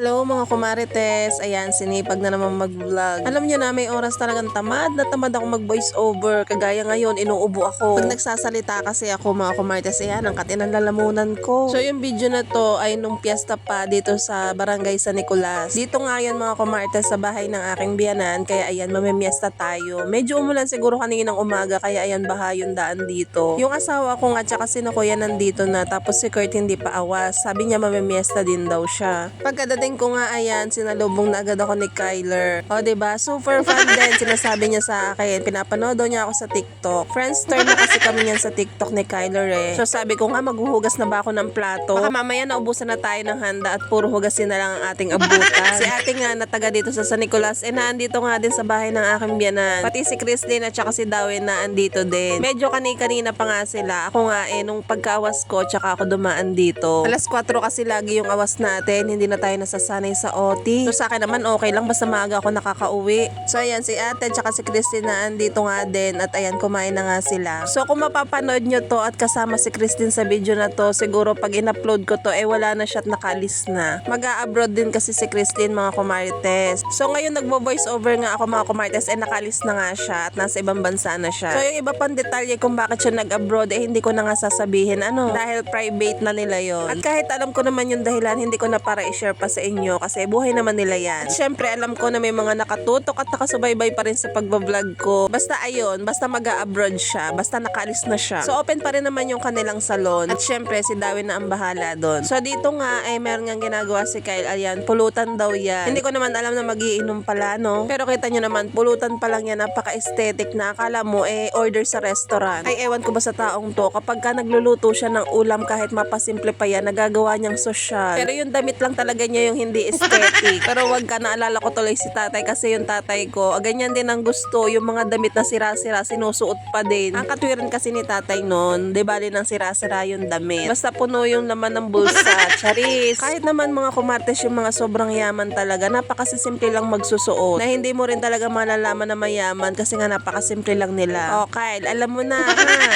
Hello mga kumarites, ayan sinipag na naman mag-vlog. Alam niyo na may oras talagang tamad na tamad ako mag-voice over. Kagaya ngayon, inuubo ako. Pag nagsasalita kasi ako mga kumarites, ayan ang katinang lalamunan ko. So yung video na to ay nung piyesta pa dito sa barangay San Nicolas. Dito nga yan mga kumarites sa bahay ng aking biyanan, kaya ayan mamimiesta tayo. Medyo umulan siguro kaninang umaga, kaya ayan baha yung daan dito. Yung asawa ko nga tsaka si Nakuya nandito na, tapos si Kurt hindi pa awas. Sabi niya mamimiesta din daw siya. Pagkadating ko nga ayan, sinalubong na agad ako ni Kyler. O, ba Super fan din. Sinasabi niya sa akin. Pinapanood daw niya ako sa TikTok. Friends turn na kasi kami niyan sa TikTok ni Kyler eh. So sabi ko nga, maghuhugas na ba ako ng plato? Baka mamaya naubusan na tayo ng handa at puro hugasin na lang ang ating abutan. si ate nga na taga dito sa San Nicolas, eh naandito nga din sa bahay ng aking biyanan. Pati si Christine at saka si Darwin na andito din. Medyo kani-kanina pa nga sila. Ako nga eh, nung pagkawas ko, tsaka ako dumaan dito. Alas 4 kasi lagi yung awas natin. Hindi na tayo nasasanay sa OT. So sa akin naman okay lang basta maaga ako nakakauwi. So ayan si ate tsaka si Christine na andito nga din at ayan kumain na nga sila. So kung mapapanood nyo to at kasama si Christine sa video na to, siguro pag in-upload ko to eh wala na siya at nakalis na. Mag-a-abroad din kasi si Christine mga kumarites. So ngayon nagbo-voice over nga ako mga kumarites eh nakalis na nga siya at nasa ibang bansa na siya. So yung iba pang detalye kung bakit siya nag-abroad eh hindi ko na nga sasabihin ano dahil private na nila yon. At kahit alam ko naman yung dahilan hindi ko na para i-share pa sa inyo kasi buhay naman nila yan. At syempre alam ko na may mga nakatutok at nakasubaybay pa rin sa pagbablog ko. Basta ayun, basta mag-abroad siya, basta nakalis na siya. So open pa rin naman yung kanilang salon. At syempre si Darwin na ang bahala doon. So dito nga ay meron nga ginagawa si Kyle. Ayan, pulutan daw yan. Hindi ko naman alam na magiinom pala, no? Pero kita nyo naman, pulutan pa lang yan. Napaka-aesthetic na. Akala mo, eh, order sa restaurant. Ay, ewan ko ba sa taong to, kapag ka nagluluto siya ng ulam kahit mapasimple pa yan, nagagawa niyang sosyal. Pero yung damit lang talaga niya yung hindi aesthetic. Pero wag ka, naalala ko tuloy si tatay kasi yung tatay ko, ah, ganyan din ang gusto. Yung mga damit na sira-sira, sinusuot pa din. Ang katwiran kasi ni tatay noon, di bali nang sira-sira yung damit. Basta puno yung laman ng bulsa. Charis. Kahit naman mga kumartes yung mga sobrang yaman talaga, napakasimple lang magsusuot. Na hindi mo rin talaga malalaman na mayaman kasi nga napakasimple lang nila. Oh, Kyle, alam mo na ha.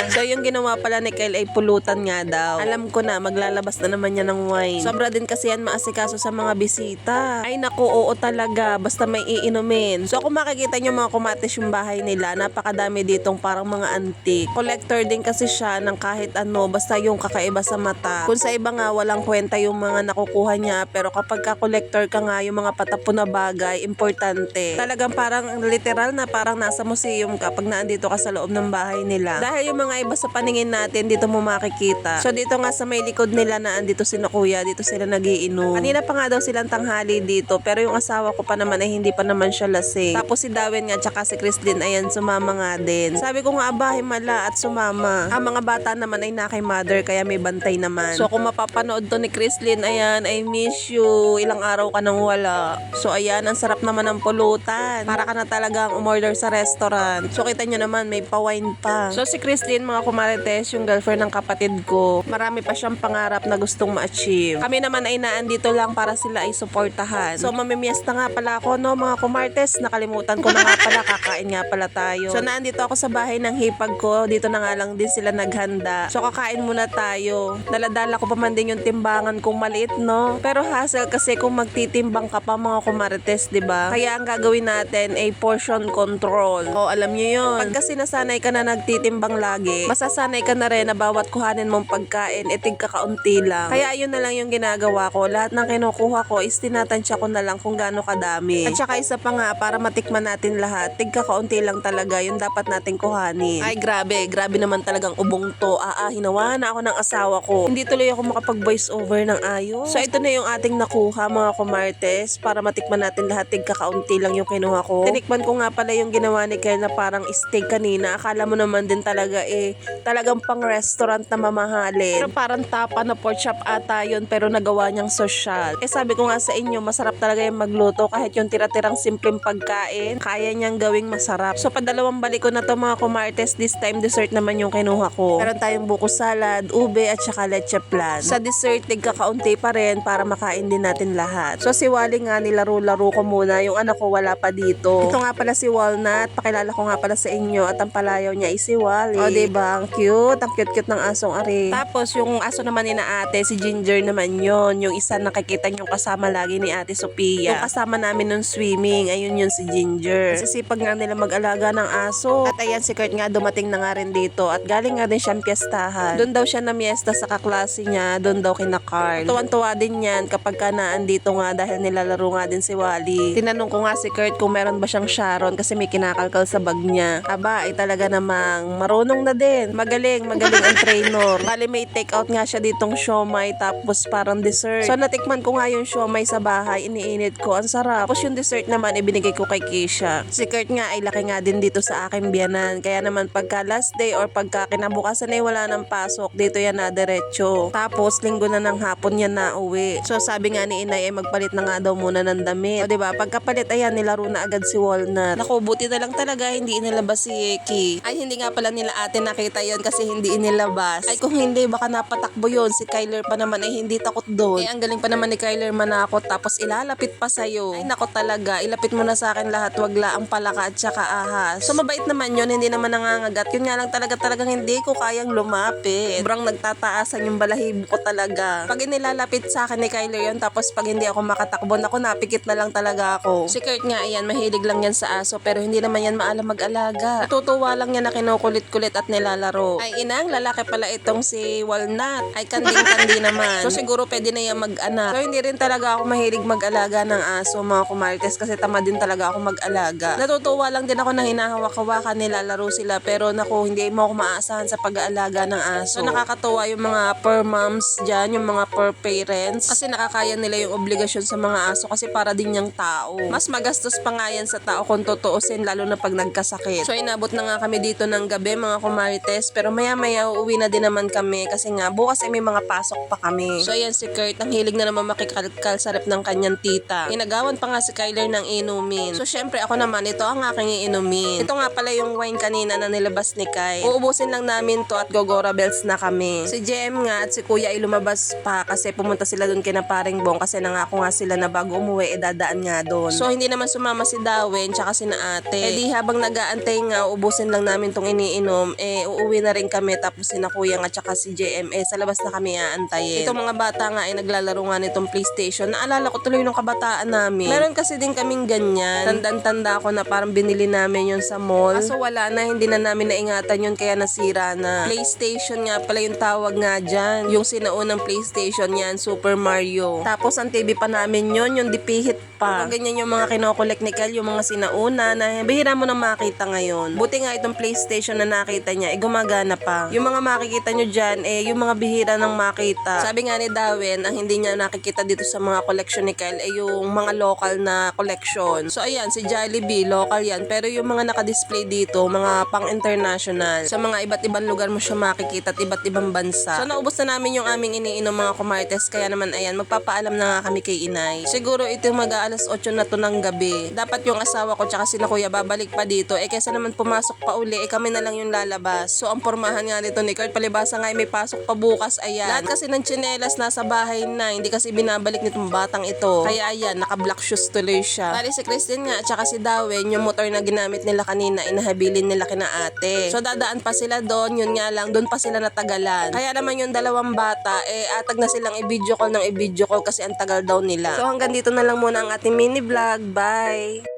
So yung ginawa pala ni Kyle ay pulutan nga daw. Alam ko na, maglalabas na naman niya ng wine. Sobra din kasi yan maasikaso sa mga bisita. Ay naku, oo talaga. Basta may iinumin. So kung makikita niyo mga kumatis yung bahay nila, napakadami ditong parang mga antique. Collector din kasi siya ng kahit ano, basta yung kakaiba sa mata. Kung sa iba nga, walang kwenta yung mga nakukuha niya. Pero kapag ka-collector ka nga, yung mga patapon na bagay, importante. Talagang parang literal na parang nasa museum ka pag naandito ka sa loob ng bahay nila. Dahil yung mga iba sa paningin natin, dito mo makikita. So dito nga sa may likod nila na andito si kuya, dito sila nagiinom. Kanina pa nga daw silang tanghali dito, pero yung asawa ko pa naman ay hindi pa naman siya lasing. Tapos si Darwin nga tsaka si Christine, ayan, sumama nga din. Sabi ko nga, aba, himala at sumama. Ang mga bata naman ay na kay mother, kaya may bantay naman. So kung mapapanood to ni Christine, ayan, I miss you. Ilang araw ka nang wala. So ayan, ang sarap naman ng pulutan. Para ka na talagang umorder sa restaurant. So kita nyo naman, may pa-wine pa. So si Christine, mga kumarites, yung girlfriend ng kapatid ko, marami pa siyang pangarap na gustong ma-achieve. Kami naman ay naandito lang para sila ay suportahan. So mamimiesta nga pala ako, no, mga kumartes. Nakalimutan ko na nga pala, kakain nga pala tayo. So naandito ako sa bahay ng hipag ko. Dito na nga lang din sila naghanda. So kakain muna tayo. Daladala ko pa man din yung timbangan kung maliit, no? Pero hassle kasi kung magtitimbang ka pa mga kumarites, di ba? Kaya ang gagawin natin ay portion control. O alam niyo yun. Pag kasi nasanay ka na nagtitimbang lagi, masasanay ka na rin na bawat kuhanin mong pagkain, itig ka kaunti lang. Kaya yun na lang yung ginagawa ko. Lahat ng kinukuha ko is tinatansya ko na lang kung gaano kadami. At saka isa pa nga, para matikman natin lahat, tig ka kaunti lang talaga yung dapat nating kuhanin. Ay grabe, grabe naman talagang ubong to. Ah, ah, hinawa na ako ng asawa ko. Hindi tuloy ako makapag-voice over ng ayos. So ito na yung ating nakuha mga kumartes para matikman natin lahat. Tig ka kaunti lang yung kinuha ko. Tinikman ko nga pala yung ginawa ni Kyle na parang steak kanina. Akala mo naman din talaga eh, talagang pang restaurant na mamahalin. Pero parang tapa na pork chop ata yun pero nagawa niyang social. Eh sabi ko nga sa inyo, masarap talaga yung magluto kahit yung tira-tirang simpleng pagkain, kaya niyang gawing masarap. So padalawang balik ko na to mga kumartes, this time dessert naman yung kinuha ko. Meron tayong buko salad, ube at saka leche plan. Sa dessert, tigkakaunti pa rin para makain din natin lahat. So si Wally nga nilaro-laro ko muna, yung anak ko wala pa dito. Ito nga pala si Walnut, pakilala ko nga pala sa inyo at ang palayaw niya ay si Wally. O diba, ang cute, ang cute-cute ng asong ari. Tapos yung aso naman ni na ate, si Ginger naman yon yung isa nakikita nyo kasama lagi ni Ate Sophia. Yung kasama namin nung swimming, ayun yun si Ginger. Kasi sipag nga nila mag-alaga ng aso. At ayan si Kurt nga dumating na nga rin dito at galing nga din siyang piyestahan. Doon daw siya na miesta sa kaklase niya, doon daw kina Carl. Tuwan-tuwa din yan kapag ka naandito nga dahil nilalaro nga din si Wally. Tinanong ko nga si Kurt kung meron ba siyang Sharon kasi may kinakalkal sa bag niya. Aba, ay talaga namang marunong na din. Magaling, magaling ang trainer. Bali may take out nga siya ditong siomay tapos parang dessert. So natikman ko nga yung siomay sa bahay, iniinit ko. Ang sarap. Tapos yung dessert naman ibinigay ko kay Keisha. Si Kurt nga ay laki nga din dito sa aking biyanan. Kaya naman pagka last day or pagka kinabukasan ay wala ng pasok, dito yan na diretso. Tapos linggo na ng hapon yan na uwi. So sabi nga ni Inay ay magpalit na nga daw muna ng damit. O diba, pagkapalit ayan nilaro na agad si Walnut. Naku, buti na lang talaga hindi inilabas si Eki. Ay hindi nga pala nila ate nakita yon kasi hindi inilabas. Ay kung hindi baka napatakbo yon si Kyler pa naman ay hindi takot doon. Eh ang galing pa naman ni Kyler manakot tapos ilalapit pa sa'yo. Ay nako talaga, ilapit mo na sa akin lahat wag ang palaka at saka ahas. So mabait naman yon hindi naman nangangagat. Yun nga lang talaga talagang hindi ko kayang lumapit. Sobrang nagtataasan yung balahibo ko talaga. Pag inilalapit sa akin ni Kyler yon tapos pag hindi ako makatakbo, nako napikit na lang talaga ako. Si Kurt nga ayan, mahilig lang yan sa aso pero hindi naman yan maalam mag-alaga. Natutuwa lang yan na kinukulit-kulit at nilalaro. Ay inang, lalaki pala itong si Walnut. Ay kanding-kandi naman. So siguro pwede na yan mag-anak. So hindi rin talaga ako mahilig mag-alaga ng aso mga kumartes kasi tamad din talaga ako mag-alaga. Natutuwa lang din ako na hinahawak-hawakan nilalaro sila pero naku, hindi mo ako maaasahan sa pag-aalaga ng aso. So nakakatuwa yung mga per moms dyan, yung mga per parents kasi nakakaya nila yung obligasyon sa mga aso kasi para din yung tao. Mas magastos pa nga yan sa tao kung tutuusin lalo na pag nagkasakit. So inabot na nga kami dito ng gabi mga kumarites pero maya maya uuwi na din naman kami kasi nga bukas ay may mga pasok pa kami. So ayan si Kurt, ang hilig na naman makikalkal sa rep ng kanyang tita. Inagawan pa nga si Kyler ng inumin. So syempre ako naman, ito ang aking iinumin. Ito nga pala yung wine kanina na nilabas ni Kai. Uubusin lang namin to at gogora bells na kami. Si JM nga at si Kuya ay lumabas pa kasi pumunta sila doon kina paring Bong kasi nangako nga sila na bago umuwi, eh dadaan nga doon. So hindi naman sumama si Darwin tsaka si na ate. Eh di habang nag-aantay nga, ubusin lang namin tong iniinom, eh uuwi na rin kami tapos si na Kuya nga tsaka si JM, eh sa labas na kami aantayin. Itong mga bata nga ay naglalaro nga nitong PlayStation. Naalala ko tuloy nung kabataan namin. Meron kasi din kaming ganyan. Tandang-tanda ko na parang binili namin yun sa mall. Kaso wala na, hindi na namin naingatan yun kaya nasira na. PlayStation nga pala yung tawag nga dyan. Yung sinaunang PlayStation yan, Super Mario. Tapos ang TV pa namin yun, yung dipihit pa. Mga ganyan yung mga kinokolek ni Kel, yung mga sinauna na bihira mo na makita ngayon. Buti nga itong PlayStation na nakita niya, eh gumagana pa. Yung mga makikita nyo dyan, eh yung mga bihira nang makita. Sabi nga ni Darwin, ang hindi niya nakikita dito sa mga collection ni Kyle, eh yung mga local na collection. So ayan, si Jollibee, local yan. Pero yung mga nakadisplay dito, mga pang-international. Sa mga iba't ibang lugar mo siya makikita at iba't ibang bansa. So naubos na namin yung aming iniinom mga kumartes. Kaya naman ayan, magpapaalam na nga kami kay inay. Siguro ito mag alas 8 na to ng gabi. Dapat yung asawa ko tsaka sila kuya babalik pa dito. Eh kesa naman pumasok pa uli, eh kami na lang yung lalabas. So ang pormahan nga nito ni Kurt, palibasa nga eh, may pasok pa bukas. Ayan. Lahat kasi ng tsinelas nasa bahay na. Hindi kasi binabalik nitong batang ito. Kaya ayan, naka-black shoes tuloy siya. Bali si Christine nga tsaka si Darwin, yung motor na ginamit nila kanina, inahabilin nila kina ate. So dadaan pa sila doon, yun nga lang, doon pa sila natagalan. Kaya naman yung dalawang bata, eh atag na silang i-video call ng i-video call kasi ang tagal daw nila. So hanggang dito na lang muna ang ating mini vlog. Bye!